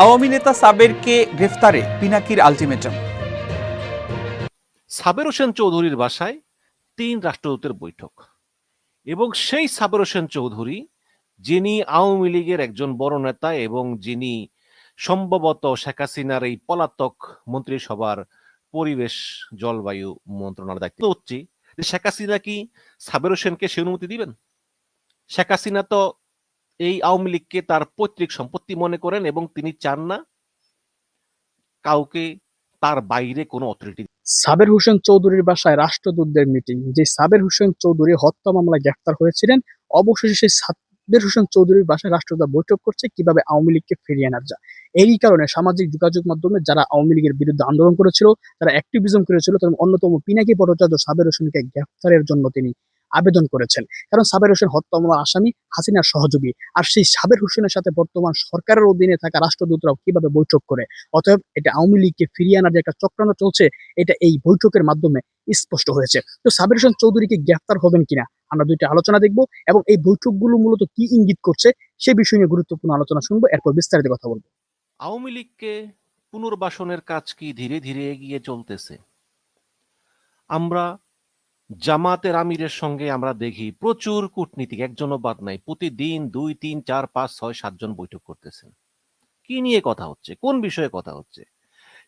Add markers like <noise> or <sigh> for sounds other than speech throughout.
আওয়ামী নেতা সাবেরকে গ্রেফতারে পিনাকির আলটিমেটাম। সাবের হোসেন চৌধুরীর বাসায় তিন রাষ্ট্রদূতের বৈঠক। এবং সেই সাবের হোসেন চৌধুরী, যিনি আওয়ামী লীগের একজন বড় নেতা এবং যিনি সম্ভবত শেখ হাসিনার এই পলাতক মন্ত্রিসভার পরিবেশ, জলবায়ু মন্ত্রণালয় দায়িত্ব। হচ্ছে যে শেখ হাসিনা কি সাবের হোসেনকে সে অনুমতি দিবেন? শেখ হাসিনা তো এই আওয়ামী লীগকে তার পৈতৃক সম্পত্তি মনে করেন এবং তিনি চান না কাউকে তার বাইরে কোনো অথরিটি সাবের হোসেন চৌধুরীর বাসায় রাষ্ট্রদূতদের মিটিং যে সাবের হোসেন চৌধুরী হত্যা মামলায় গ্রেফতার হয়েছিলেন, অবশেষে সেই সাবের হোসেন চৌধুরীর বাসায় রাষ্ট্রদূত বৈঠক করছে, কীভাবে আওয়ামী লীগকে ফিরিয়ে আনা যায়। এই কারণে সামাজিক যোগাযোগ মাধ্যমে যারা আওয়ামী লীগের বিরুদ্ধে আন্দোলন করেছিল তারা অ্যাক্টিভিজম করেছিল, তার অন্যতম পিনাকি ভট্টাচার্য সাবের হোসেনকে গ্রেফতারের জন্য তিনি আবেদন করেছেন। কারণ সাবের হোসেন হত্যা মামলার আসামি হাসিনার সহযোগী। আর সেই সাবের হোসেনের সাথে বর্তমান সরকারের অধীনে থাকা রাষ্ট্রদূতরাও কীভাবে বৈঠক করে? অতএব এটা আওয়ামী লীগকে ফিরিয়ে আনার যে একটা চক্রান্ত চলছে, এটা এই বৈঠকের মাধ্যমে স্পষ্ট হয়েছে। তো সাবির হোসেন চৌধুরীকে গ্রেফতার হবেন কিনা? আমরা দুইটা আলোচনা দেখব এবং এই বৈঠকগুলো মূলত কি ইঙ্গিত করছে সে বিষয় নিয়ে গুরুত্বপূর্ণ আলোচনা শুনব। এরপর বিস্তারিত কথা বলব। আওয়ামী লীগকে পুনর্বাসনের কাজ কি ধীরে ধীরে এগিয়ে চলতেছে? আমরা জামাতের আমিরের সঙ্গে আমরা দেখি প্রচুর কূটনীতিক, একজনও বাদ নাই। প্রতিদিন দুই, তিন, চার, পাঁচ, ছয় সাতজন বৈঠক করতেছেন। কি নিয়ে কথা হচ্ছে? কোন বিষয়ে কথা হচ্ছে?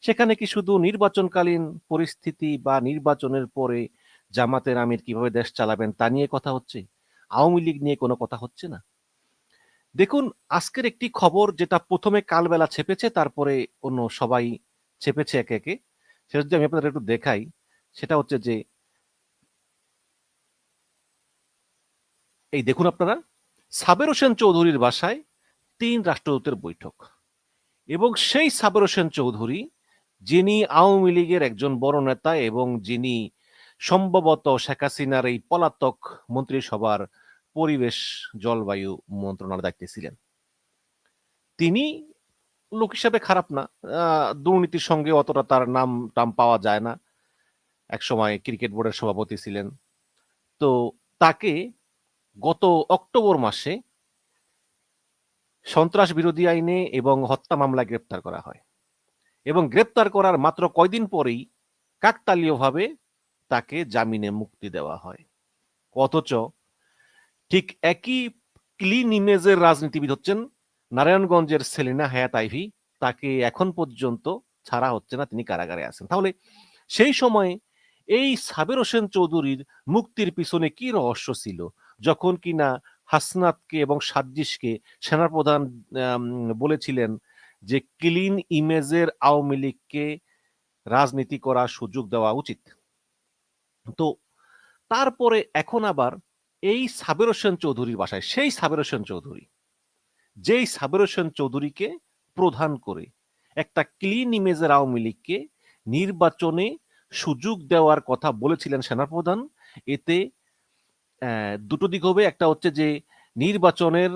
সেখানে কি শুধু নির্বাচনকালীন পরিস্থিতি বা নির্বাচনের পরে জামাতের আমির কীভাবে দেশ চালাবেন তা নিয়ে কথা হচ্ছে? আওয়ামী লীগ নিয়ে কোনো কথা হচ্ছে না? দেখুন, আজকের একটি খবর যেটা প্রথমে কালবেলা ছেপেছে, তারপরে অন্য সবাই ছেপেছে একে একে, সেটা যদি আমি আপনাদের একটু দেখাই, সেটা হচ্ছে যে এই দেখুন আপনারা, সাবের হোসেন চৌধুরীর বাসায় তিন রাষ্ট্রদূতের বৈঠক। এবং সেই সাবের হোসেন চৌধুরী, যিনি আওয়ামী লীগের একজন বড় নেতা এবং যিনি সম্ভবত শেখ হাসিনার এই পলাতক মন্ত্রিসভার পরিবেশ, জলবায়ু মন্ত্রণালয়ের দায়িত্বে ছিলেন। তিনি লোক হিসাবে খারাপ না দুর্নীতির সঙ্গে অতটা তার নাম টাম পাওয়া যায় না। একসময় ক্রিকেট বোর্ডের সভাপতি ছিলেন। তো তাকে গত অক্টোবর মাসে সন্ত্রাস বিরোধী আইনে এবং হত্যা মামলায় গ্রেপ্তার করা হয়। এবং গ্রেপ্তার করার মাত্র কয়দিন পরেই কাকতালীয়ভাবে তাকে জামিনে মুক্তি দেওয়া হয়। অথচ ঠিক একই ক্লিন ইমেজের রাজনীতিবিদ হচ্ছেন নারায়ণগঞ্জের সেলিনা হায়াত আইভি। তাকে এখন পর্যন্ত ছাড়া হচ্ছে না, তিনি কারাগারে আছেন। তাহলে সেই সময়ে এই সাবের হোসেন চৌধুরীর মুক্তির পিছনে কি রহস্য ছিল? যখন কিনা হাসনাতকে এবং সাজ্জিসকে সেনাপ্রধান বলেছিলেন যে ক্লিন ইমেজের আওয়ামী লীগকে রাজনীতি করার সুযোগ দেওয়া উচিত। তো তারপরে এখন আবার এই সাবের হোসেন চৌধুরীর বাসায়, সেই সাবের হোসেন চৌধুরী, যেই সাবের হোসেন চৌধুরীকে প্রধান করে একটা ক্লিন ইমেজের আওয়ামী লীগকে নির্বাচনে সুযোগ দেওয়ার কথা বলেছিলেন সেনাপ্রধান, এতে দুটো দিক হবে। একটা হচ্ছে যে, নির্বাচনের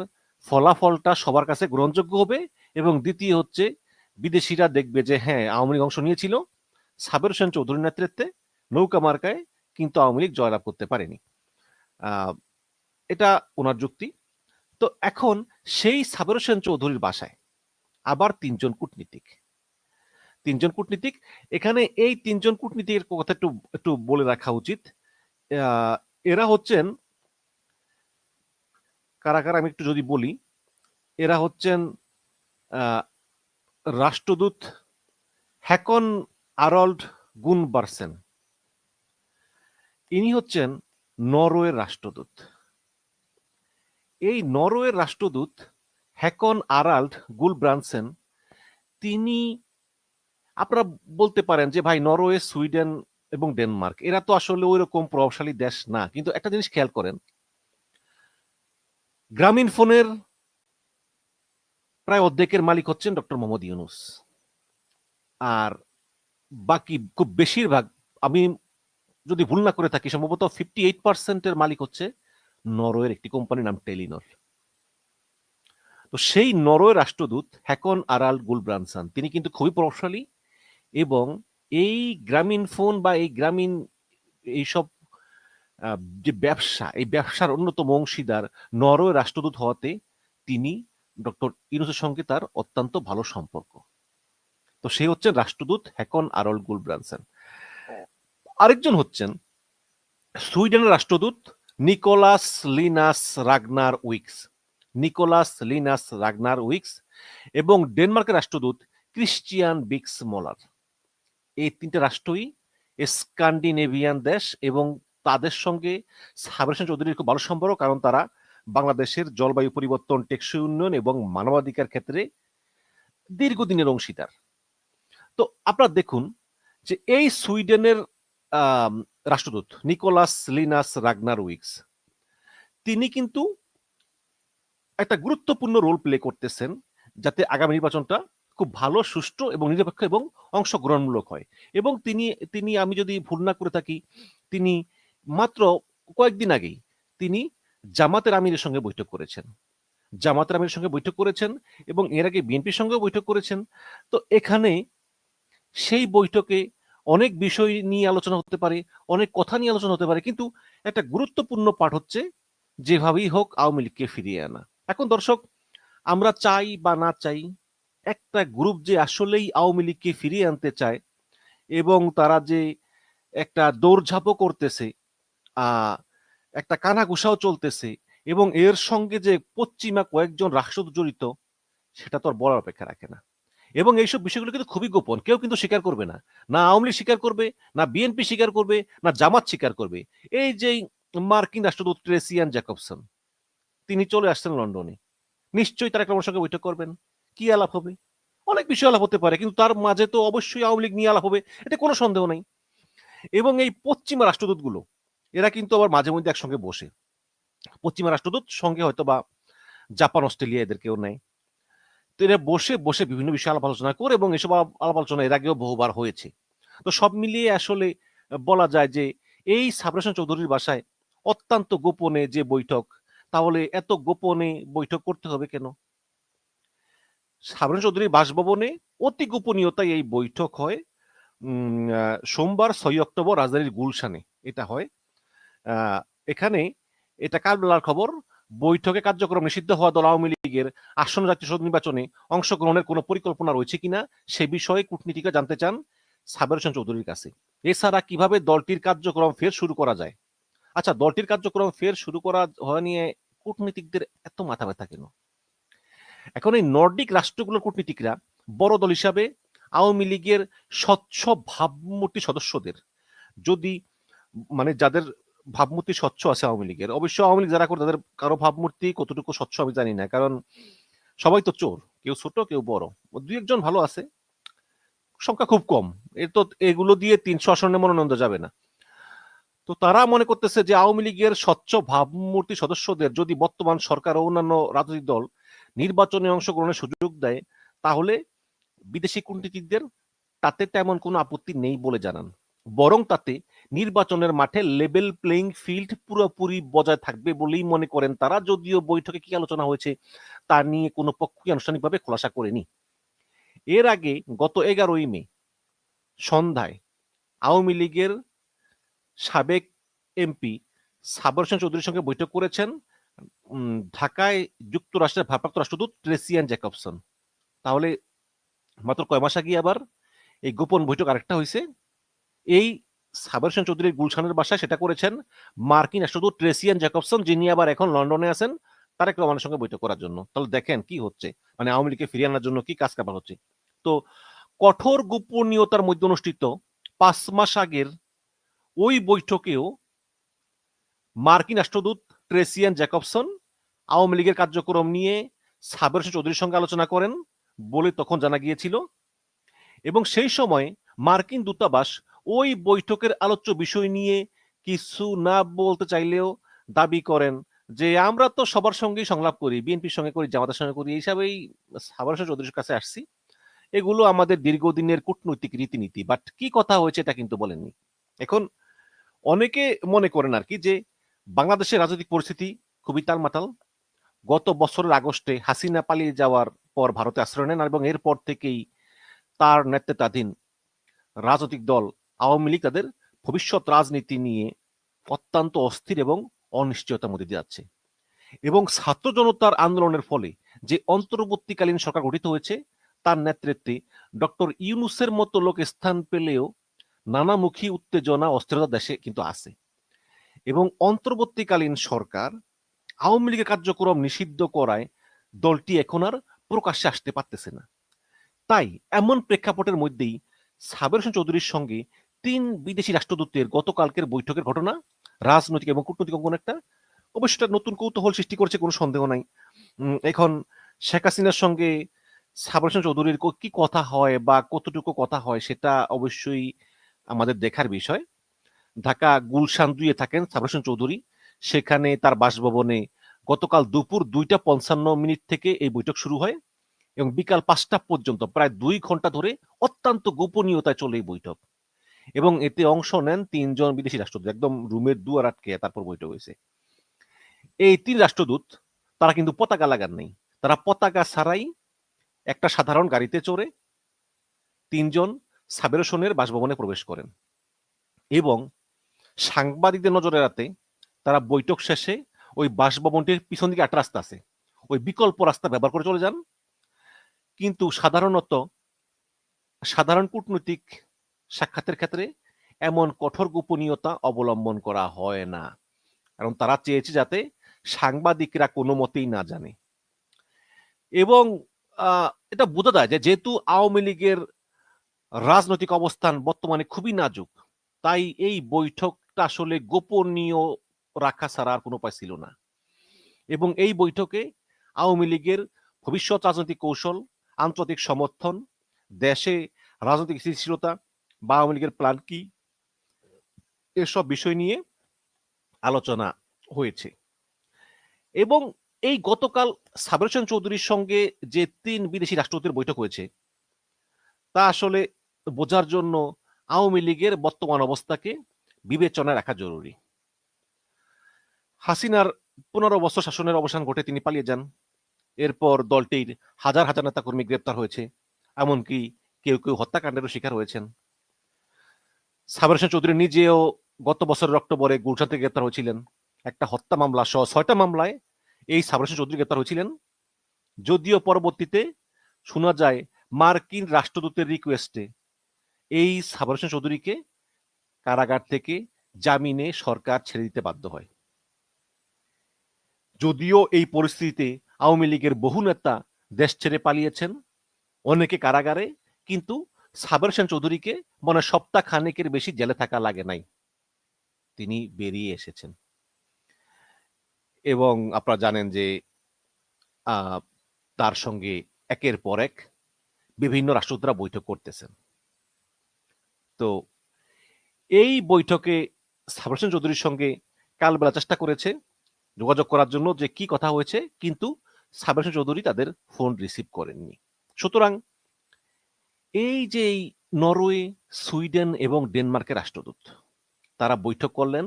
ফলাফলটা সবার কাছে গ্রহণযোগ্য হবে এবং দ্বিতীয় হচ্ছে, বিদেশিরা দেখবে যে হ্যাঁ আওয়ামী লীগ অংশ নিয়েছিল। সাবের হোসেন চৌধুরীর নেতৃত্বে নৌকা মার্কায় কিন্তু আওয়ামী লীগ জয়লাভ করতে পারেনি। এটা ওনার যুক্তি। তো এখন সেই সাবের হোসেন চৌধুরীর বাসায় আবার তিনজন কূটনীতিক। তিনজন কূটনীতিক। এখানে এই তিনজন কূটনীতিকের কথা একটু একটু বলে রাখা উচিত। এরা হচ্ছেন, কারা কারা আমি একটু যদি বলি, এরা হচ্ছেন রাষ্ট্রদূত হ্যাকন আরল্ড গুনবার্সেন। ইনি হচ্ছেন নরওয়ের রাষ্ট্রদূত। এই নরওয়ের রাষ্ট্রদূত হ্যাকন আরাল্ড গুলব্রানসেন, তিনি, আপনারা বলতে পারেন যে ভাই নরওয়ে, সুইডেন এবং ডেনমার্ক এরা তো আসলে ওই রকম প্রভাবশালী দেশ না। কিন্তু একটা জিনিস খেয়াল করেন, গ্রামীণ ফোনের প্রায় অর্ধেকের মালিক হচ্ছেন ডক্টর মোহাম্মদ ইউনুস। আর বাকি খুব বেশিরভাগ, আমি যদি ভুল না করে থাকি, সম্ভবত ফিফটি এইট পার্সেন্টের মালিক হচ্ছে নরওয়ের একটি কোম্পানির নাম টেলিনর। তো সেই নরওয়ের রাষ্ট্রদূত হ্যাকন আরাল গুলব্রানসান, তিনি কিন্তু খুবই প্রভাবশালী এবং এই গ্রামীণ ফোন বা এই গ্রামীণ এইসব যে ব্যবসা এই ব্যবসার অন্যতম অংশীদার নরওয়ে রাষ্ট্রদূত হওয়াতে তিনি ডক্টর ইউনুসের সঙ্গে তার অত্যন্ত ভালো সম্পর্ক। তো সে হচ্ছেন রাষ্ট্রদূত হ্যাকন আরল গুলব্রানসেন। আরেকজন হচ্ছেন সুইডেনের রাষ্ট্রদূত Nicolas Linus Ragnar Weeks. Nicolas Linus Ragnar Weeks এবং ডেনমার্কের রাষ্ট্রদূত ক্রিশ্চিয়ান বিক্স মোলার। এই তিনটে রাষ্ট্রই স্ক্যান্ডিনেভিয়ান দেশ এবং তাদের সঙ্গে সাবের চৌধুরীর খুব ভালো সম্পর্ক, কারণ তারা বাংলাদেশের জলবায়ু পরিবর্তন, টেকসই উন্নয়ন এবং মানবাধিকার ক্ষেত্রে দীর্ঘদিনের অংশীদার। তো আপনারা দেখুন যে এই সুইডেনের রাষ্ট্রদূত নিকোলাস লিনাস রাগনার উইক্স তিনি কিন্তু একটা গুরুত্বপূর্ণ রোল প্লে করতেছেন যাতে আগামী নির্বাচনটা খুব ভালো, সুষ্ঠু এবং নিরপেক্ষ এবং অংশগ্রহণমূলক হয়। এবং তিনি তিনি আমি যদি ভুল না করে থাকি, তিনি মাত্র কয়েকদিন আগেই তিনি জামাতের আমিরের সঙ্গে বৈঠক করেছেন। জামাতের আমিরের সঙ্গে বৈঠক করেছেন এবং এর আগে বিএনপির সঙ্গেও বৈঠক করেছেন। তো এখানে সেই বৈঠকে অনেক বিষয় নিয়ে আলোচনা হতে পারে, অনেক কথা নিয়ে আলোচনা হতে পারে, কিন্তু একটা গুরুত্বপূর্ণ পাঠ হচ্ছে যেভাবেই হোক আওয়ামী লীগকে ফিরিয়ে আনা। এখন দর্শক, আমরা চাই বা না চাই একটা গ্রুপ যে আসলেই আওয়ামী লীগকে ফিরিয়ে আনতে চায় এবং তারা যে একটা দৌড়ঝাঁপও করতেছে একটা কানাঘুষাও চলতেছে এবং এর সঙ্গে যে পশ্চিমা কয়েকজন রাষ্ট্রদূত জড়িত, সেটা তো আর বলার অপেক্ষা রাখে না। এবং এইসব বিষয়গুলো কিন্তু খুবই গোপন, কেউ কিন্তু স্বীকার করবে না। না আওয়ামী লীগ স্বীকার করবে, না বিএনপি স্বীকার করবে, না জামাত স্বীকার করবে। এই যে মার্কিন রাষ্ট্রদূত ট্রেসিয়ান জ্যাকবসন, তিনি চলে আসছেন লন্ডনে। নিশ্চয়ই তারা আমার সঙ্গে বৈঠক করবেন। কি আলাপ হবে? অনেক বিষয় আলাপ হতে পারে, কিন্তু তার মাঝে তো অবশ্যই আওয়ামী লীগ নিয়ে আলাপ হবে এটা কোনো সন্দেহ নাই। এবং এই পশ্চিমা রাষ্ট্রদূতগুলো, এরা কিন্তু আবার মাঝে মধ্যে একসঙ্গে বসে। পশ্চিমা রাষ্ট্রদূত সঙ্গে হয়তো বা জাপান, অস্ট্রেলিয়া এদেরকেও নেয়। তো এরা বসে বসে বিভিন্ন বিষয়ে আলাপ আলোচনা করে এবং এসব আলাপ আলোচনা এর আগেও বহুবার হয়েছে। তো সব মিলিয়ে আসলে বলা যায় যে, এই সাবরেশন চৌধুরীর বাসায় অত্যন্ত গোপনে যে বৈঠক, তাহলে এত গোপনে বৈঠক করতে হবে কেন? সাবরেন চৌধুরীর বাসভবনে অতি গোপনীয়তায় এই বৈঠক হয়। সোমবার ছয় অক্টোবর রাজধানীর গুলশানে এটা হয়। এখানে এটা কার বেলার খবর? বৈঠকে কার্যক্রম নিষিদ্ধ হওয়া দল আওয়ামী লীগের আসন্ন জাতীয় সংসদ নির্বাচনে অংশগ্রহণের কোনো পরিকল্পনা রয়েছে কিনা সে বিষয়ে কূটনীতিকা জানতে চান সাবের হোসেন চৌধুরীর কাছে। এছাড়া কীভাবে দলটির কার্যক্রম ফের শুরু করা যায়? আচ্ছা দলটির কার্যক্রম ফের শুরু করা, হওয়া নিয়ে কূটনীতিকদের এত মাথা ব্যথা কেন? এখন এই নর্ডিক রাষ্ট্রগুলোর কূটনীতিকরা বড় দল হিসাবে আওয়ামী লীগের স্বচ্ছ ভাবমূর্তি সদস্যদের, যদি মানে যাদের ভাবমূর্তি স্বচ্ছ আছে আওয়ামী লীগের, অবশ্য আওয়ামী লীগ যারা করে তাদের কারও ভাবমূর্তি কতটুকু স্বচ্ছ আমি জানি না, কারণ সবাই তো চোর, কেউ ছোট, কেউ বড়, দুই একজন ভালো আছে, সংখ্যা খুব কম এর তো এগুলো দিয়ে তিনশো আসনে মনোনন্দ যাবে না। তো তারা মনে করতেছে যে আওয়ামী লীগের স্বচ্ছ ভাবমূর্তি সদস্যদের যদি বর্তমান সরকার ও অন্যান্য রাজনৈতিক দল নির্বাচনে অংশগ্রহণের সুযোগ দেয়, তাহলে বিদেশি কূটনীতিকদের তাতে তেমন কোনো আপত্তি নেই বলে জানান। বরং তাতে নির্বাচনের মাঠে লেভেল প্লেইং ফিল্ড পুরোপুরি বজায় থাকবে বলেই মনে করেন তারা, যদিও বৈঠকে কি আলোচনা হয়েছে তা নিয়ে কোনো পক্ষই আনুষ্ঠানিকভাবে খোলাসা করেনি। এর আগে গত এগারোই মে সন্ধ্যায় আওয়ামী লীগের সাবেক এমপি সাবর চৌধুরীর সঙ্গে বৈঠক করেছেন। ঢাকায় যুক্তরাষ্ট্রের ভারপ্রাপ্ত রাষ্ট্রদূত ট্রেসিয়ান জ্যাকবসন। তাহলে মাত্র কয় মাস আগে আবার এই গোপন বৈঠক আরেকটা হয়েছে এই সাবের হোসেন চৌধুরীর গুলশানের বাসায় সেটা করেছেন মার্কিন রাষ্ট্রদূত ট্রেসিয়ান জ্যাকবসন, যিনি আবার এখন লন্ডনে আছেন তারেক রহমানের সঙ্গে বৈঠক করার জন্য। তাহলে দেখেন কি হচ্ছে। মানে আওয়ামী লীগকে ফিরিয়ে আনার জন্য কি কাজ কারবার হচ্ছে। তো কঠোর গোপনীয়তার মধ্যে অনুষ্ঠিত পাঁচ মাস আগের ওই বৈঠকেও মার্কিন রাষ্ট্রদূত ট্রেসিয়ান জ্যাকবসন আওয়ামী লীগের কার্যক্রম নিয়ে সাবের চৌধুরীর সঙ্গে আলোচনা করেন বলে তখন জানা গিয়েছিল। এবং সেই সময় মার্কিন দূতাবাস ওই বৈঠকের আলোচ্য বিষয় নিয়ে কিছু না বলতে চাইলেও দাবি করেন যে, আমরা তো সবার সঙ্গেই সংলাপ করি, বিএনপির সঙ্গে করি, জামাতের সঙ্গে করি, এই হিসাবেই সাবের চৌধুরীর কাছে আসছি। এগুলো আমাদের দীর্ঘদিনের কূটনৈতিক রীতিনীতি, বাট কি কথা হয়েছে এটা কিন্তু বলেননি। এখন অনেকে মনে করেন আর কি যে বাংলাদেশের রাজনৈতিক পরিস্থিতি খুবই তালমাতাল। গত বছরের আগস্টে হাসিনা পালিয়ে যাওয়ার পর ভারতে আশ্রয় নেন এবং এরপর থেকেই তার নেতৃত্বাধীন রাজনৈতিক দল আওয়ামী লীগ তাদের ভবিষ্যৎ রাজনীতি নিয়ে অত্যন্ত অস্থির এবং অনিশ্চয়তার মধ্যে দিয়ে যাচ্ছে। এবং ছাত্র জনতার আন্দোলনের ফলে যে অন্তর্বর্তীকালীন সরকার গঠিত হয়েছে, তার নেতৃত্বে ডক্টর ইউনুসের মতো লোক স্থান পেলেও নানামুখী উত্তেজনা, অস্থিরতা দেশে কিন্তু আছে। এবং অন্তর্বর্তীকালীন সরকার আওয়ামী লীগের কার্যক্রম নিষিদ্ধ করায় দলটি এখন আর প্রকাশ্যে আসতে পারতেছে না। তাই এমন প্রেক্ষাপটের মধ্যেই সাবের হোসেন চৌধুরীর সঙ্গে তিন বিদেশি রাষ্ট্রদূতের গতকালকের বৈঠকের ঘটনা, রাজনৈতিক এবং কূটনৈতিক অঙ্গন একটা অবশ্যই এটা নতুন কৌতূহল সৃষ্টি করছে কোনো সন্দেহ নাই। এখন শেখ হাসিনার সঙ্গে সাবের হোসেন চৌধুরীর কি কথা হয় বা কতটুকু কথা হয় সেটা অবশ্যই আমাদের দেখার বিষয়। ঢাকা গুলশান দুইয়ে থাকেন সাবের চৌধুরী। সেখানে তার বাসভবনে গতকাল দুপুর দুইটা পঞ্চান্ন মিনিট থেকে এই বৈঠক শুরু হয় এবং বিকাল পাঁচটা পর্যন্ত প্রায় দুই ঘণ্টা ধরে অত্যন্ত গোপনীয়তায় চলে এই বৈঠক। এবং এতে অংশ নেন তিনজন বিদেশি রাষ্ট্রদূত, একদম রুমের দুয়ার আটকে তারপর বৈঠক হয়েছে। এই তিন রাষ্ট্রদূত, তারা কিন্তু পতাকা লাগান নেই। তারা পতাকা ছাড়াই একটা সাধারণ গাড়িতে চড়ে তিনজন সাবের হোসেনের বাসভবনে প্রবেশ করেন। এবং সাংবাদিকদের নজরে রাতে তারা বৈঠক শেষে ওই বাসভবনটির পিছন দিকে একটা রাস্তা আছে। ওই বিকল্প রাস্তা ব্যবহার করে চলে যান। কিন্তু সাধারণত সাধারণ কূটনৈতিক সাক্ষাতের ক্ষেত্রে এমন কঠোর গোপনীয়তা অবলম্বন করা হয় না। কারণ তারা চেয়েছে যাতে সাংবাদিকরা কোনো মতেই না জানে। এবং এটা বোঝা যায় যে যেহেতু আওয়ামী লীগের রাজনৈতিক অবস্থান বর্তমানে খুবই নাজুক, তাই এই বৈঠকটা আসলে গোপনীয় রাখা ছাড়া আর কোনো উপায় ছিল না। এবং এই বৈঠকে আওয়ামী লীগের ভবিষ্যৎ রাজনৈতিক কৌশল, আন্তর্জাতিক সমর্থন, দেশে রাজনৈতিক স্থিতিশীলতা বা আওয়ামী লীগের প্ল্যান কি, এসব বিষয় নিয়ে আলোচনা হয়েছে। এবং এই গতকাল সাবের চৌধুরীর সঙ্গে যে তিন বিদেশি রাষ্ট্রদূতের বৈঠক হয়েছে, তা আসলে বোঝার জন্য আওয়ামী লীগের বর্তমান অবস্থাকে বিবেচনায় রাখা জরুরি। হাসিনার পনেরো বছর শাসনের অবসান ঘটে তিনি পালিয়ে যান। এরপর দলটির হাজার হাজার নেতাকর্মী গ্রেপ্তার হয়েছে, এমনকি কেউ কেউ হত্যাকাণ্ডেরও শিকার হয়েছেন। সাবের হোসেন চৌধুরী নিজেও গত বছরের অক্টোবরে গুলশান থেকে গ্রেপ্তার হয়েছিলেন। একটা হত্যা মামলা সহ ছয়টা মামলায় এই সাবের হোসেন চৌধুরী গ্রেপ্তার হয়েছিলেন। যদিও পরবর্তীতে শোনা যায়, মার্কিন রাষ্ট্রদূতের রিকোয়েস্টে এই সাবের হোসেন চৌধুরীকে কারাগার থেকে জামিনে সরকার ছেড়ে দিতে বাধ্য হয়। যদিও এই পরিস্থিতিতে আওয়ামী লীগের বহু নেতা দেশ ছেড়ে পালিয়েছেন, অনেকে কারাগারে, কিন্তু সাবের হোসেন চৌধুরীকে মনে সপ্তাহ খানেকের বেশি জেলে থাকা লাগে নাই। তিনি বেরিয়ে এসেছেন। এবং আপনারা জানেন যে তার সঙ্গে একের পর এক বিভিন্ন রাষ্ট্রদূতরা বৈঠক করতেছেন। তো এই বৈঠকে সাবের হোসেন চৌধুরীর সঙ্গে কালবেলা চেষ্টা করেছে যোগাযোগ করার জন্য যে কি কথা হয়েছে, কিন্তু সাবের হোসেন চৌধুরী তাদের ফোন রিসিভ করেননি। সুতরাং এই যে নরওয়ে, সুইডেন এবং ডেনমার্কের রাষ্ট্রদূত, তারা বৈঠক করলেন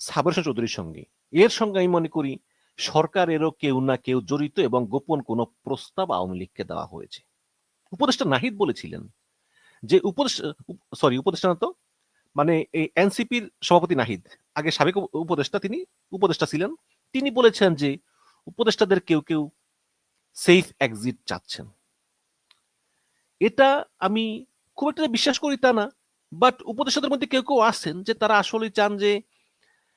সাবের হোসেন চৌধুরীর সঙ্গে। এর সঙ্গে আমি মনে করি সরকারেরও কেউ না কেউ জড়িত এবং গোপন কোনো প্রস্তাব আওয়ামী লীগকে দেওয়া হয়েছে। উপদেষ্টা নাহিদ বলেছিলেন যে উপদেষ্টা সরি উপদেষ্টা না তো? মানে এই এনসিপির সভাপতি নাহিদ, আগে সাবেক উপদেষ্টা তিনি, উপদেষ্টা ছিলেন। তিনি বলেছেন যে উপদেষ্টাদের কেউ কেউ সেফ এক্সিট চাচ্ছেন। এটা আমি খুব একটা বিশ্বাস করি তা না বাট উপদেষ্টাদের মধ্যে কেউ কেউ আছেন যে তারা আসলে চান যে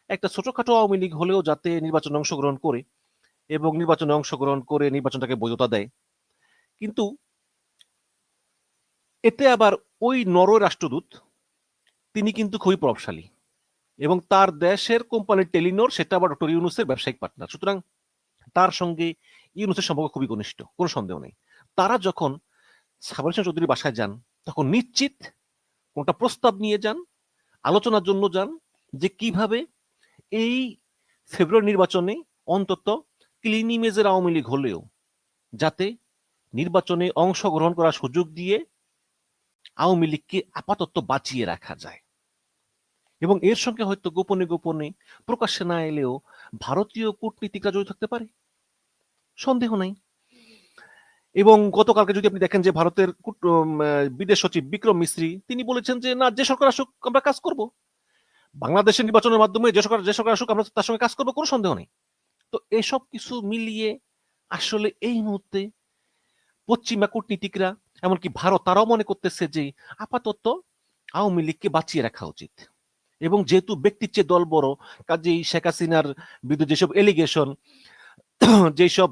একটা ছোটখাটো আওয়ামী লীগ হলেও যাতে নির্বাচনে অংশগ্রহণ করে এবং নির্বাচনে অংশগ্রহণ করে নির্বাচনটাকে বৈধতা দেয়। কিন্তু এতে আবার ওই নরওয়ে রাষ্ট্রদূত তিনি কিন্তু খুবই প্রভাবশালী। এবং তার দেশের কোম্পানি টেলিনোর, সেটা আবার ডক্টর ইউনুসের ব্যবসায়িক পার্টনার সুতরাং তার সঙ্গে ইউনুসের সম্পর্ক খুবই ঘনিষ্ঠ, কোনো সন্দেহ নেই। তারা যখন সাবর হোসেন চৌধুরীর বাসায় যান, তখন নিশ্চিত কোনটা প্রস্তাব নিয়ে যান, আলোচনার জন্য যান, যে কীভাবে এই ফেব্রুয়ারি নির্বাচনে অন্তত ক্লিন ইমেজের আওয়ামী লীগ হলেও যাতে নির্বাচনে অংশগ্রহণ করার সুযোগ দিয়ে আওয়ামী লীগকে আপাতত বাঁচিয়ে রাখা যায়। এবং এর সঙ্গে হয়তো গোপনে গোপনে প্রকাশ্যে না এলেও ভারতীয় কূটনীতিকরা জড়িত থাকতে পারে। সন্দেহ নাই। এবং গতকালকে যদি আপনি দেখেন যে ভারতের বিদেশ সচিব বিক্রম মিশ্রি তিনি বলেছেন যে, না, যে সরকার আসুক, আমরা কাজ করব। বাংলাদেশের নির্বাচনের মাধ্যমে যে সরকার যে সরকার আসুক, আমরা তার সঙ্গে কাজ করব, কোনো সন্দেহ নেই। তো এসব কিছু মিলিয়ে আসলে এই মুহূর্তে পশ্চিমা কূটনীতিকরা, এমনকি ভারত, তারাও মনে করতেছে যে আপাতত আওয়ামী লীগকে বাঁচিয়ে রাখা উচিত। এবং যেহেতু ব্যক্তির চেয়ে দল বড়, কাজেই শেখ হাসিনার বিরুদ্ধে যেসব এলিগেশন <clears throat> যেসব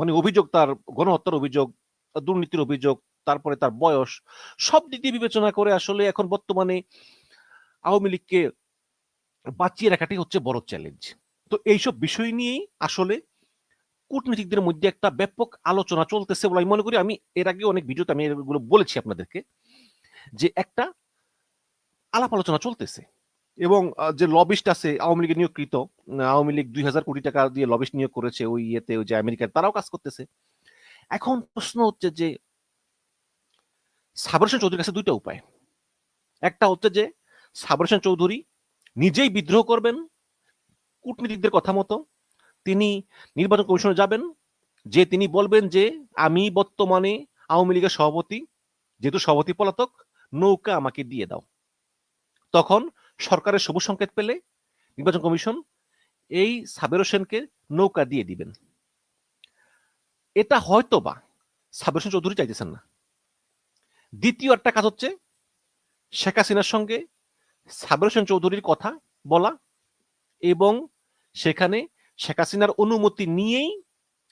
মানে অভিযোগ, তার গণহত্যার অভিযোগ দুর্নীতির অভিযোগ, তারপরে তার বয়স, সব দিয়ে বিবেচনা করে আসলে এখন বর্তমানে আওয়ামী লীগকে বাঁচিয়ে রাখাটি হচ্ছে বড় চ্যালেঞ্জ তো এইসব বিষয় নিয়েই আসলে কূটনীতিকদের মধ্যে একটা ব্যাপক আলোচনা চলতেছে বলে আমি মনে করি। আমি এর আগে অনেক ভিডিওতে আমি এগুলো বলেছি আপনাদেরকে, যে একটা আলাপ আলোচনা চলতেছে। এবং যে লবিস্ট আছে, আওয়ামী লীগের নিয়োগকৃত আওয়ামী লীগ দুই হাজার কোটি টাকা দিয়ে লবিস্ট নিয়োগ করেছে ওই ইয়েতে, ওই যে আমেরিকার তারাও কাজ করতেছে। এখন প্রশ্ন হচ্ছে যে সাবর হোসেন চৌধুরীর কাছে দুইটা উপায়। একটা হচ্ছে যে সাবর হোসেন চৌধুরী নিজেই বিদ্রোহ করবেন, কূটনীতিকদের কথা মতো, তিনি নির্বাচন কমিশনে যাবেন, যে তিনি বলবেন যে, আমি বর্তমানে আওয়ামী লীগের সভাপতি, যেহেতু সভাপতি পলাতক, নৌকা আমাকে দিয়ে দাও। তখন সরকারের সবুজ সংকেত পেলে নির্বাচন কমিশন এই সাবের হোসেনকে নৌকা দিয়ে দিবেন। এটা হয়তো বা সাবের হোসেন চৌধুরী চাইতেছেন না। দ্বিতীয় একটা কাজ হচ্ছে শেখ হাসিনার সঙ্গে সাবের হোসেন চৌধুরীর কথা বলা এবং সেখানে শেখ হাসিনার অনুমতি নিয়েই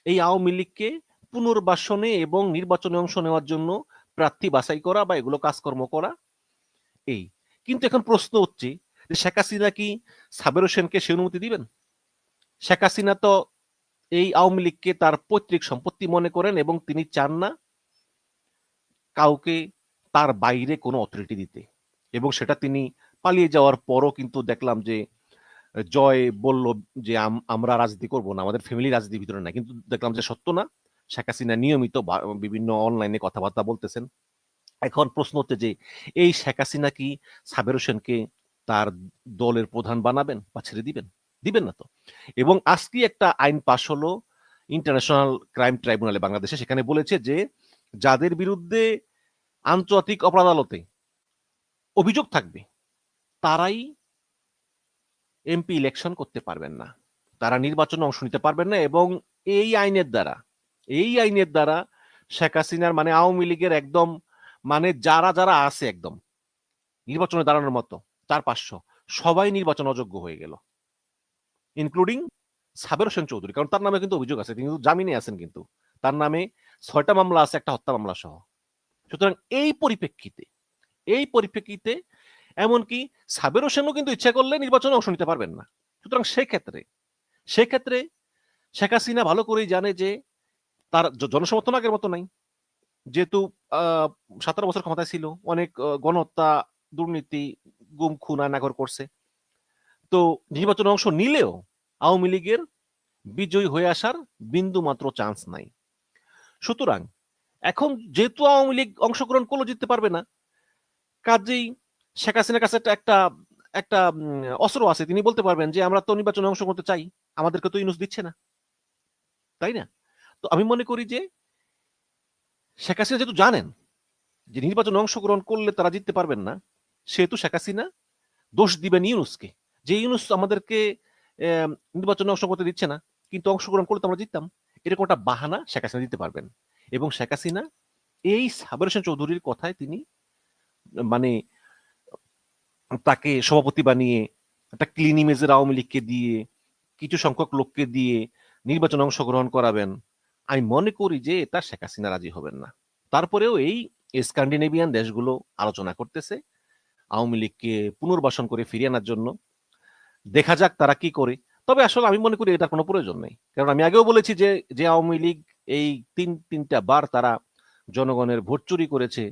এই আওয়ামী লীগকে পুনর্বাসনে এবং নির্বাচনে অংশ নেওয়ার জন্য প্রার্থী বাছাই করা বা এগুলো কাজকর্ম করা, এই কিন্তু এখন প্রশ্ন হচ্ছে যে শেখ হাসিনা কি সাবের হোসেনকে সে অনুমতি দিবেন? শেখ হাসিনা তো এই আওয়ামী লীগকে তার পৈতৃক সম্পত্তি মনে করেন এবং তিনি চান না কাউকে তার বাইরে কোনো অথরিটি দিতে। এবং সেটা তিনি পালিয়ে যাওয়ার পরও কিন্তু দেখলাম যে জয় বলল যে আমরা রাজনীতি করব না, আমাদের ফ্যামিলি রাজনীতির ভিতরে না কিন্তু দেখলাম যে সত্য না। শেখ হাসিনা নিয়মিত বিভিন্ন অনলাইনে কথাবার্তা বলতেছেন। এখন প্রশ্ন হচ্ছে যে, এই শেখ হাসিনা কি সাবের হোসেনকে তার দলের প্রধান বানাবেন বা ছেড়ে দিবেন? দিবেন না তো। এবং আজকে একটা আইন পাশ হলো ইন্টারন্যাশনাল ক্রাইম ট্রাইব্যুনালে বাংলাদেশে, সেখানে বলেছে যে, যাদের বিরুদ্ধে আন্তর্জাতিক অপরাধ আদালতে অভিযোগ থাকবে, তারাই এমপি ইলেকশন করতে পারবেন না। তারা নির্বাচনে অংশ নিতে পারবেন না এবং এই আইনের দ্বারা, এই আইনের দ্বারা শেখ হাসিনার মানে আওয়ামী লীগের একদম মানে যারা যারা আছে একদম, নির্বাচনে দাঁড়ানোর মতো, চার, পাঁচশো, সবাই নির্বাচন অযোগ্য হয়ে গেল। ইনক্লুডিং সাবের হোসেন চৌধুরী, কারণ তার নামে কিন্তু অভিযোগ আছে কিন্তু জামিনে আছেন কিন্তু। তার নামে ছয়টা মামলা আছে, একটা হত্যা মামলা সহ। সুতরাং এই পরিপ্রেক্ষিতে এই পরিপ্রেক্ষিতে এমনকি সাবের হোসেনও কিন্তু ইচ্ছা করলে নির্বাচনে অংশ নিতে পারবেন না। সুতরাং সেক্ষেত্রে সেক্ষেত্রে শেখ হাসিনা ভালো করেই জানে যে তার জনসমর্থন আগের মতো নাই। যেহেতু সতেরো বছর ক্ষমতায় ছিল, অনেক গণহত্যা, দুর্নীতি, গুম, খুন আয়নাঘর করছে। তো নির্বাচনে অংশ নিলেও আওয়ামী লীগের বিজয়ী হয়ে আসার বিন্দু মাত্র চান্স নাই। সুতরাং এখন যেহেতু আওয়ামী লীগ অংশগ্রহণ করলেও জিততে পারবে না, কাজেই শেখ হাসিনার কাছে একটা একটা একটা অস্ত্র আছে। তিনি বলতে পারবেন যে, আমরা তো নির্বাচনে অংশ করতে চাই, আমাদেরকে তো ইউনুস দিচ্ছে না। তাই না? তো আমি মনে করি যে শেখ হাসিনা যেহেতু জানেন যে নির্বাচনে অংশগ্রহণ করলে তারা জিততে পারবেন না, সেহেতু শেখ হাসিনা দোষ দিবেন ইউনুসকে। যে ইউনুস আমাদেরকে নির্বাচনে অংশ করতে দিচ্ছে না, কিন্তু অংশগ্রহণ করলে তো আমরা জিততাম, এরকম একটা বাহানা শেখ হাসিনা দিতে পারবেন। এবং শেখ হাসিনা এই সাবের হোসেন চৌধুরীর কথায় তিনি মানে তাকে সভাপতি বানিয়ে, একটা ক্লিন ইমেজের আওয়ামী লীগকে দিয়ে, কিছু সংখ্যক লোককে দিয়ে নির্বাচনে অংশগ্রহণ করাবেন। আমি মনে করি যে এটা শেখ হাসিনা রাজি হবেন না। তারপরেও এই স্ক্যান্ডিনেভিয়ান দেশগুলো আলোচনা করতেছে। আওয়ামী লীগকে পুনর্বাসন করে ফিরিয়ে আনার জন্য। দেখা যাক তারা কি করে। তবে আসলে আমি মনে করি এটার কোনো প্রয়োজন নেই। কারণ আমি আগেও বলেছি যে যে আওয়ামী লীগ এই তিন, তিনটা বার তারা জনগণের ভোট চুরি করেছে,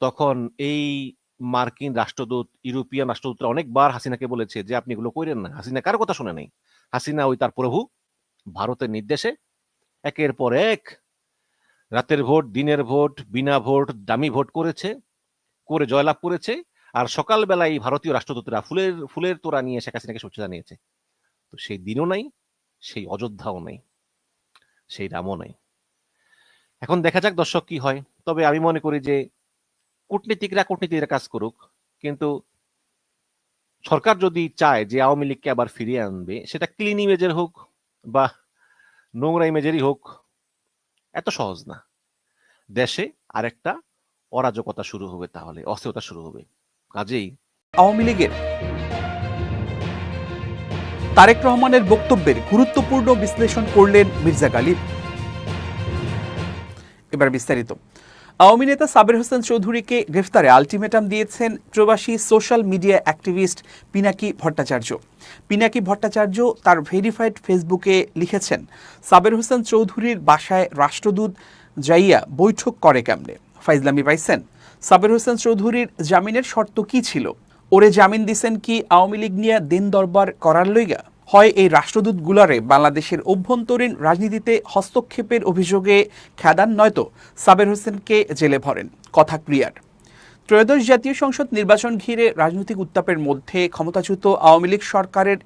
তখন এই মার্কিন রাষ্ট্রদূত ইউরোপিয়ান রাষ্ট্রদূতরা অনেকবার হাসিনাকে বলেছে যে, আপনি এগুলো করেন না। হাসিনা কার কথা শুনে নেই। হাসিনা ওই তার প্রভু। ভারতের নির্দেশে একের পর এক, রাতের ভোট, দিনের ভোট, বিনা ভোট, দামি ভোট করেছে, করে জয়লাভ করেছে, আর সকালবেলায় ভারতীয় রাষ্ট্রদূতরা ফুলের ফুলের তোরা নিয়ে শেখ হাসিনাকে শুভেচ্ছা জানিয়েছে। তো সেই দিনও নাই, সেই অযোধ্যাও নাই, সেই রামও নাই। এখন দেখা যাক দর্শক কি হয়। তবে আমি মনে করি যে কূটনীতিকরা কূটনীতিরা কাজ করুক, কিন্তু সরকার যদি চায় যে আওয়ামী লীগকে আবার ফিরিয়ে আনবে, সেটা ক্লিন ইমেজের হোক বা নোংরা ইমেজেরই হোক, এত সহজ না। দেশে আরেকটা অরাজকতা শুরু হবে তাহলে, অস্থিরতা শুরু হবে। কাজেই আওয়ামী লীগের তারেক রহমানের বক্তব্যের গুরুত্বপূর্ণ বিশ্লেষণ করলেন মির্জা গালিব। এবার বিস্তারিত। আওয়ামী নেতা সাবের হোসেন চৌধুরীকে গ্রেফতারে আলটিমেটাম দিয়েছেন প্রবাসী social media activist Pinaki Bhattacharya. Pinaki Bhattacharya তার ভেরিফাইড ফেসবুকে লিখেছেন, সাবের হোসেন চৌধুরীর বাসায় রাষ্ট্রদূত যাইয়া বৈঠক করে কেমনে? ফাইজলামি পাইছেন, সাবের হোসেন চৌধুরীর জামিনের শর্ত কি ছিল? ওরে জামিন দিছেন কি আওয়ামী লীগ নিয়ে দিন দরবার করার লইগা? হয় এই রাষ্ট্রদূত গুলারে বাংলাদেশের অভ্যন্তরীণ রাজনীতিতে হস্তক্ষেপের অভিযোগে খেদান নয়তো সাবের হোসেনকে জেলে ভরেন। কথা ক্লিয়ার। ত্রয়োদশ জাতীয় সংসদ নির্বাচন ঘিরে রাজনৈতিক উত্তাপের মধ্যে ক্ষমতাচ্যুত আওয়ামী লীগ সরকারের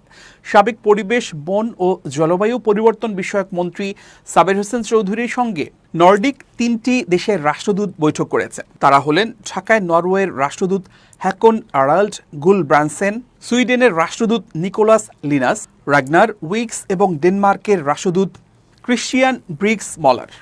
সাবেক পরিবেশ, বন ও জলবায়ু পরিবর্তন বিষয়ক মন্ত্রী সাবের হোসেন চৌধুরীর সঙ্গে নর্ডিক তিনটি দেশের রাষ্ট্রদূত বৈঠক করেছে তারা হলেন ঢাকায় নরওয়ের রাষ্ট্রদূত হ্যাকন আরাল্ড গুল ব্রানসেন সুইডেনের রাষ্ট্রদূত নিকোলাস লিনাস রাগনার উইক্স এবং ডেনমার্কের রাষ্ট্রদূত ক্রিশ্চিয়ান ব্রিক্স মলার।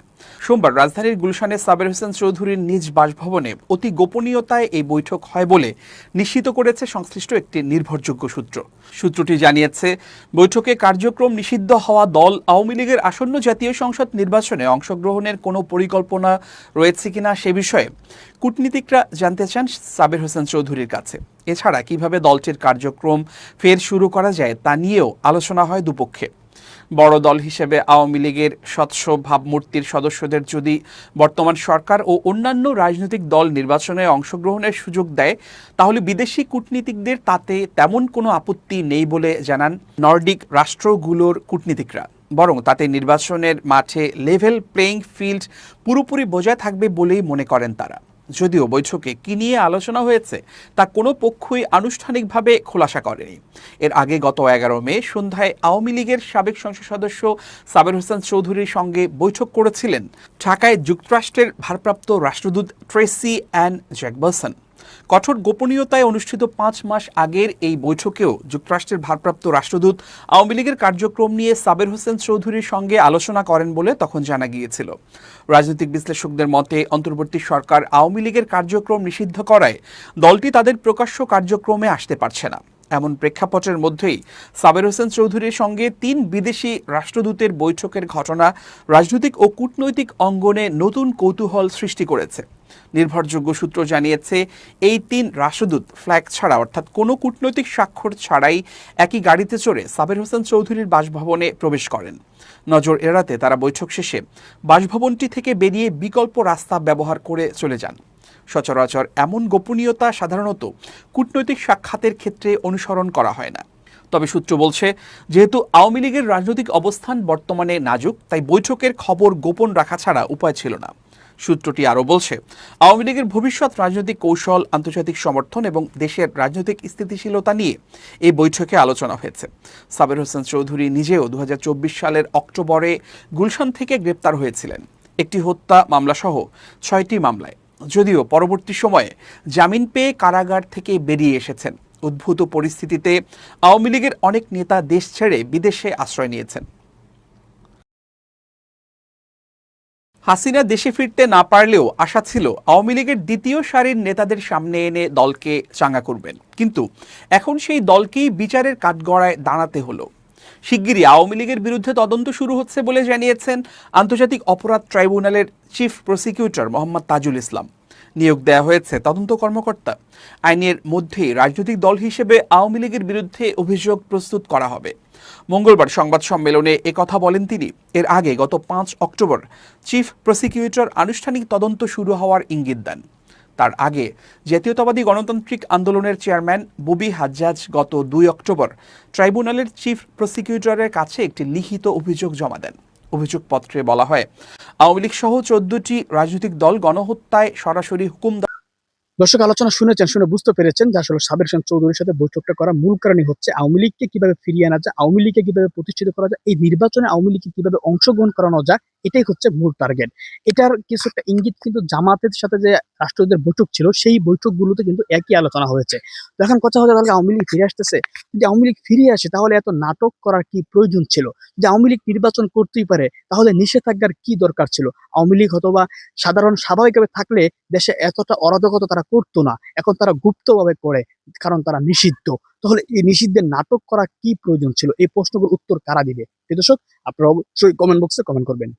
সোমবার রাজধানীর গুলশানে সাবের হোসেন চৌধুরীর নিজ বাসভবনে অতি গোপনীয়তায় এই বৈঠক হয় বলে নিশ্চিত করেছে সংশ্লিষ্ট একটি নির্ভরযোগ্য সূত্র। সূত্রটি জানিয়েছে, বৈঠকে কার্যক্রম নিষিদ্ধ হওয়া দল আওয়ামী লীগের আসন্ন জাতীয় সংসদ নির্বাচনে অংশগ্রহণের কোনো পরিকল্পনা রয়েছে কিনা সে বিষয়ে কূটনীতিকরা জানতে চান সাবের হোসেন চৌধুরীর কাছে। এছাড়া কীভাবে দলটির কার্যক্রম ফের শুরু করা যায় তা নিয়েও আলোচনা হয় দুপক্ষে। বড় দল হিসেবে আওয়ামী লীগের স্বচ্ছ ভাবমূর্তির সদস্যদের যদি বর্তমান সরকার ও অন্যান্য রাজনৈতিক দল নির্বাচনে অংশগ্রহণের সুযোগ দেয়, তাহলে বিদেশি কূটনীতিকদের তাতে তেমন কোনো আপত্তি নেই বলে জানান নর্ডিক রাষ্ট্রগুলোর কূটনীতিকরা। বরং তাতে নির্বাচনের মাঠে লেভেল প্লেইং ফিল্ড পুরোপুরি বজায় থাকবে বলেই মনে করেন তারা। যদিও বৈঠকে কী নিয়ে আলোচনা হয়েছে, তা কোনো পক্ষই আনুষ্ঠানিকভাবে খোলাসা করেনি। এর আগে গত এগারো মে সন্ধ্যায় আওয়ামী লীগের সাবেক সংসদ সদস্য সাবের হোসেন চৌধুরীর সঙ্গে বৈঠক করেছিলেন ঢাকায় যুক্তরাষ্ট্রের ভারপ্রাপ্ত রাষ্ট্রদূত ট্রেসি অ্যান জ্যাকবার্সন। কঠোর গোপনীয়তায় অনুষ্ঠিত পাঁচ মাস আগের এই বৈঠকেও যুক্তরাষ্ট্রের ভারপ্রাপ্ত রাষ্ট্রদূত আওয়ামী লীগের কার্যক্রম নিয়ে সাবের হোসেন চৌধুরীর সঙ্গে আলোচনা করেন বলে তখন জানা গিয়েছিল। রাজনৈতিক বিশ্লেষকদের মতে, অন্তর্বর্তী সরকার আওয়ামী লীগের কার্যক্রম নিষিদ্ধ করায় দলটি তাদের প্রকাশ্য কার্যক্রমে আসতে পারছে না। এমন প্রেক্ষাপটের মধ্যেই সাবের হোসেন চৌধুরীর সঙ্গে তিন বিদেশি রাষ্ট্রদূতের বৈঠকের ঘটনা রাজনৈতিক ও কূটনৈতিক অঙ্গনে নতুন কৌতূহল সৃষ্টি করেছে। নির্ভরযোগ্য সূত্র জানিয়েছে, এই তিন রাষ্ট্রদূত ফ্ল্যাগ ছাড়া, অর্থাৎ কোনো কূটনৈতিক স্বাক্ষর ছাড়াই একই গাড়িতে চড়ে সাবের হোসেন চৌধুরীর বাসভবনে প্রবেশ করেন। নজর এড়াতে তারা বৈঠক শেষে বাসভবনটি থেকে বেরিয়ে বিকল্প রাস্তা ব্যবহার করে চলে যান। সচরাচর এমন গোপনীয়তা সাধারণত কূটনৈতিক সাক্ষাতের ক্ষেত্রে অনুসরণ করা হয় না। তবে সূত্র বলছে, যেহেতু আওয়ামী লীগের রাজনৈতিক অবস্থান বর্তমানে নাজুক, তাই বৈঠকের খবর গোপন রাখা ছাড়া উপায় ছিল না। সূত্রটি আরও বলছে, আওয়ামী লীগের ভবিষ্যৎ রাজনৈতিক কৌশল, আন্তর্জাতিক সমর্থন এবং দেশের রাজনৈতিক স্থিতিশীলতা নিয়ে এই বৈঠকে আলোচনা হয়েছে। সাবের হোসেন চৌধুরী নিজেও দু হাজার চব্বিশ সালের অক্টোবরে গুলশান থেকে গ্রেপ্তার হয়েছিলেন। একটি হত্যা মামলাসহ ছয়টি মামলায়। যদিও পরবর্তী সময়ে জামিন পেয়ে কারাগার থেকে বেরিয়ে এসেছেন। উদ্ভূত পরিস্থিতিতে আওয়ামী লীগের অনেক নেতা দেশ ছেড়ে বিদেশে আশ্রয় নিয়েছেন। হাসিনা দেশে ফিরতে না পারলেও আশা ছিল আওয়ামী লীগের দ্বিতীয় সারির নেতাদের সামনে এনে দলকে চাঙ্গা করবেন। কিন্তু এখন সেই দলকেই বিচারের কাঠগড়ায় দাঁড়াতে হলো। শিগগিরই আওয়ামী লীগের বিরুদ্ধে তদন্ত শুরু হচ্ছে বলে জানিয়েছেন আন্তর্জাতিক অপরাধ ট্রাইব্যুনালের চিফ প্রসিকিউটর মোহাম্মদ তাজুল ইসলাম। নিয়োগ দেওয়া হয়েছে তদন্ত কর্মকর্তা। আইনের মধ্যেই রাজনৈতিক দল হিসেবে আওয়ামী লীগের বিরুদ্ধে অভিযোগ প্রস্তুত করা হবে। মঙ্গলবার সংবাদ সম্মেলনে একথা বলেন তিনি। এর আগে গত পাঁচ অক্টোবর চিফ প্রসিকিউটর আনুষ্ঠানিক তদন্ত শুরু হওয়ার ইঙ্গিত দেন। তার আগে জাতীয়তাবাদী গণতান্ত্রিক আন্দোলনের চেয়ারম্যান বুবি হাজ্জাজ গত দুই অক্টোবর ট্রাইব্যুনালের চিফ প্রসিকিউটরের কাছে একটি লিখিত অভিযোগ জমা দেন। অভিযোগপত্রে বলা হয়, আওয়ামী লীগ সহ চোদ্দটি রাজনৈতিক দল গণহত্যায় সরাসরি হুকুম দর্শক, আলোচনা শুনেছেন, শুনে বুঝতে পেরেছেন যে আসলে সাবের হোসেন চৌধুরীর সাথে বৈঠকটা করা মূল কারণই হচ্ছে আওয়ামী লীগকে কীভাবে ফিরিয়ে আনা যায়, আওয়ামী লীগকে কীভাবে প্রতিষ্ঠিত করা যায়, এই নির্বাচনে আওয়ামী লীগকে কীভাবে অংশগ্রহণ করানো যায় এটাই হচ্ছে মূল টার্গেট এটার কিছু একটা ইঙ্গিত কিন্তু জামাতের সাথে যে রাষ্ট্রদের বৈঠক ছিল, সেই বৈঠকগুলোতে কিন্তু একই আলোচনা হয়েছে। এখন কথা হচ্ছে তাহলে আওয়ামী লীগ ফিরে আসতেছে। যদি আওয়ামী লীগ ফিরে আসে, তাহলে এত নাটক করার কি প্রয়োজন ছিল? যে আওয়ামী লীগ নির্বাচন করতেই পারে, তাহলে নিষেধাজ্ঞার কি দরকার ছিল? আওয়ামী লীগ অথবা সাধারণ স্বাভাবিকভাবে থাকলে দেশে এতটা অরাজকতা তারা করতো না। এখন তারা গুপ্তভাবে করে, কারণ তারা নিষিদ্ধ। তাহলে এই নিষিদ্ধের নাটক করা কি প্রয়োজন ছিল? এই প্রশ্নগুলোর উত্তর কারা দিবে? দর্শক, আপনারা অবশ্যই কমেন্ট বক্সে কমেন্ট করবেন।